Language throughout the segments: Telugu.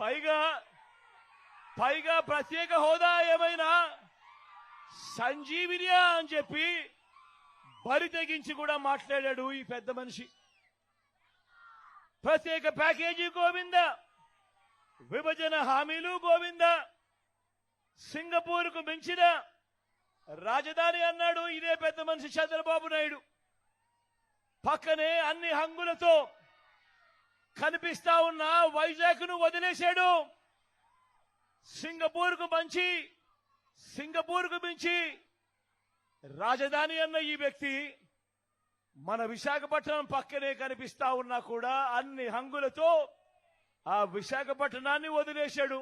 పైగా పైగా ప్రత్యేక హోదా ఏమైనా సంజీవినియా అని చెప్పి బరి తెగించి కూడా మాట్లాడాడు ఈ పెద్ద మనిషి. ప్రత్యేక ప్యాకేజీ గోవింద విభజన హామీలు గోవింద సింగపూర్కు మించిన రాజధాని అన్నాడు ఇదే పెద్ద మనిషి చంద్రబాబు నాయుడు. పక్కనే అన్ని హంగులతో కనిపిస్తా ఉన్న వైజాగ్ను వదిలేశాడు. సింగపూర్కు మంచి సింగపూర్కు మించి రాజధాని అన్న ఈ వ్యక్తి మన విశాఖపట్నం పక్కనే కనిపిస్తా ఉన్నా కూడా అన్ని హంగులతో ఆ విశాఖపట్నాన్ని వదిలేశాడు.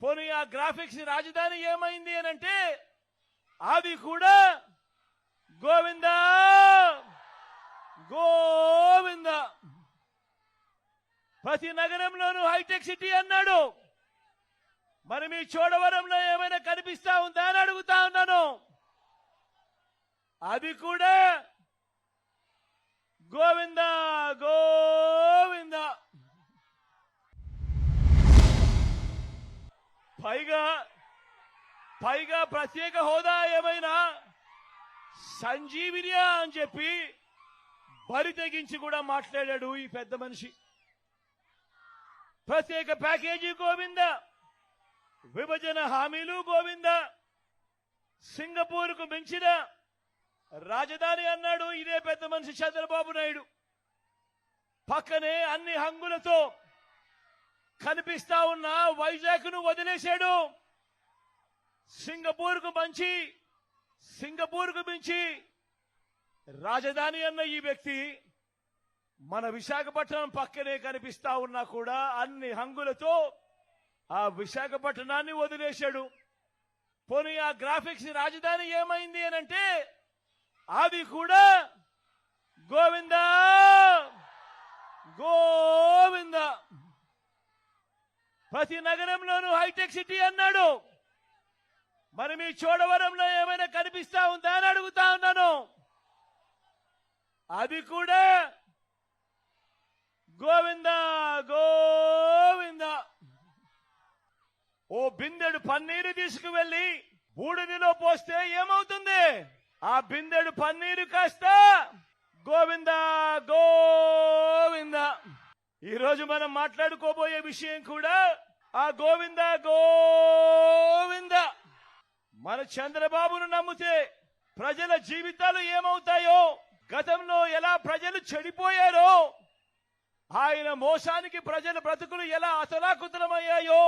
పోనీ ఆ గ్రాఫిక్స్ రాజధాని ఏమైంది అని అంటే అది కూడా గోవిందా! గో ప్రతి నగరంలోనూ హైటెక్ సిటీ అన్నాడు. మరి మీ చోడవరంలో ఏమైనా కనిపిస్తా ఉందా అని అడుగుతా ఉన్నాను. అది కూడా గోవింద గోవింద. పైగా పైగా ప్రత్యేక హోదా ఏమైనా సంజీవినియా అని చెప్పి బరి తెగించి కూడా మాట్లాడాడు ఈ పెద్ద మనిషి. ప్రత్యేక ప్యాకేజీ గోవింద విభజన హామీలు గోవింద సింగపూర్కు మించిన రాజధాని అన్నాడు ఇదే పెద్ద మనిషి చంద్రబాబు నాయుడు. పక్కనే అన్ని హంగులతో కనిపిస్తా ఉన్న వైజాగ్ను వదిలేశాడు. సింగపూర్కు మంచి సింగపూర్కు మించి రాజధాని అన్న ఈ వ్యక్తి మన విశాఖపట్నం పక్కనే కనిపిస్తా ఉన్నా కూడా అన్ని హంగులతో ఆ విశాఖపట్నాన్ని వదిలేశాడు. పోనీ ఆ గ్రాఫిక్స్ రాజధాని ఏమైంది అని అంటే అది కూడా గోవింద! గోవింద! ప్రతి నగరంలోనూ హైటెక్ సిటీ అన్నాడు. మరి మీ చోడవరంలో ఏమైనా కనిపిస్తా ఉందా అని అడుగుతా ఉన్నాను. అది కూడా గోవింద గోవింద. ఓ బిందెడు పన్నీరు తీసుకువెళ్ళి బూడిదిలో పోస్తే ఏమవుతుంది? ఆ బిందెడు పన్నీరు కాస్త గోవింద గోవింద. ఈ రోజు మనం మాట్లాడుకోబోయే విషయం కూడా ఆ గోవింద గోవింద. మన చంద్రబాబును నమ్మితే ప్రజల జీవితాలు ఏమవుతాయో గతంలో ఎలా ప్రజలు చెడిపోయారో ఆయన మోసానికి ప్రజల బ్రతుకులు ఎలా అతలాకుతలమయ్యాయో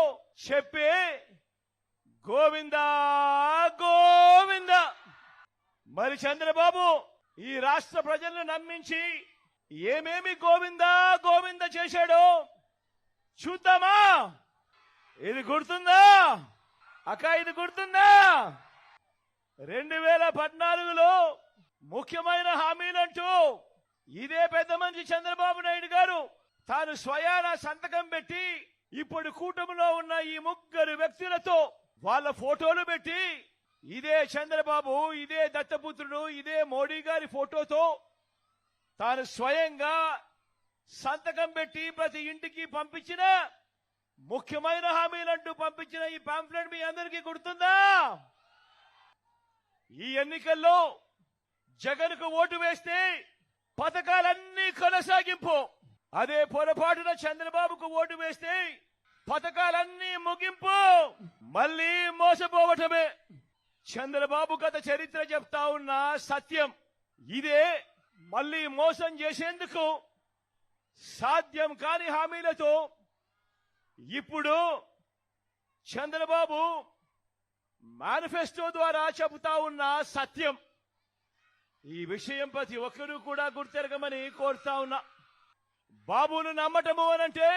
చెప్పే గోవింద గోవింద. మరి చంద్రబాబు ఈ రాష్ట్ర ప్రజలను నమ్మించి ఏమేమి గోవింద గోవింద చేశాడో చూద్దామా? ఇది గుర్తుందా? అక్క ఇది గుర్తుందా? రెండు వేల పద్నాలుగులో ముఖ్యమైన హామీలంటూ ఇదే పెద్ద మనిషి చంద్రబాబు నాయుడు గారు తాను స్వయాన సంతకం పెట్టి ఇప్పుడు కూటమిలో ఉన్న ఈ ముగ్గురు వ్యక్తులతో వాళ్ళ ఫోటోలు పెట్టి ఇదే చంద్రబాబు ఇదే దత్తపుత్రుడు ఇదే మోడీ గారి ఫోటోతో తాను స్వయంగా సంతకం పెట్టి ప్రతి ఇంటికి పంపించిన ముఖ్యమైన హామీలంటూ పంపించిన ఈ పాంప్లెట్ మీ అందరికీ గుర్తుందా? ఈ ఎన్నికల్లో జగన్కు ఓటు వేస్తే పథకాలన్నీ కొనసాగింపు. అదే పొరపాటున చంద్రబాబుకు ఓటు వేస్తే పథకాలన్నీ ముగింపు. మళ్ళీ మోసపోవటమే. చంద్రబాబు గత చరిత్ర చెప్తా ఉన్న సత్యం. ఇదే మళ్ళీ మోసం చేసేందుకు సాధ్యం కాని హామీలతో ఇప్పుడు చంద్రబాబు మేనిఫెస్టో ద్వారా చెబుతా ఉన్న సత్యం. ఈ విషయం ప్రతి ఒక్కరూ కూడా గుర్తెరగమని కోరుతా ఉన్నా. బాబును నమ్మటము అనంటే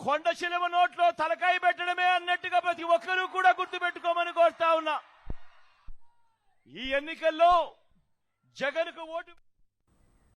కొండ చిలువ నోట్లో తలకాయ పెట్టడమే అన్నట్టుగా ప్రతి ఒక్కరూ కూడా గుర్తుపెట్టుకోమని కోరుతా ఉన్నా. ఈ ఎన్నికల్లో జగన్కు ఓటు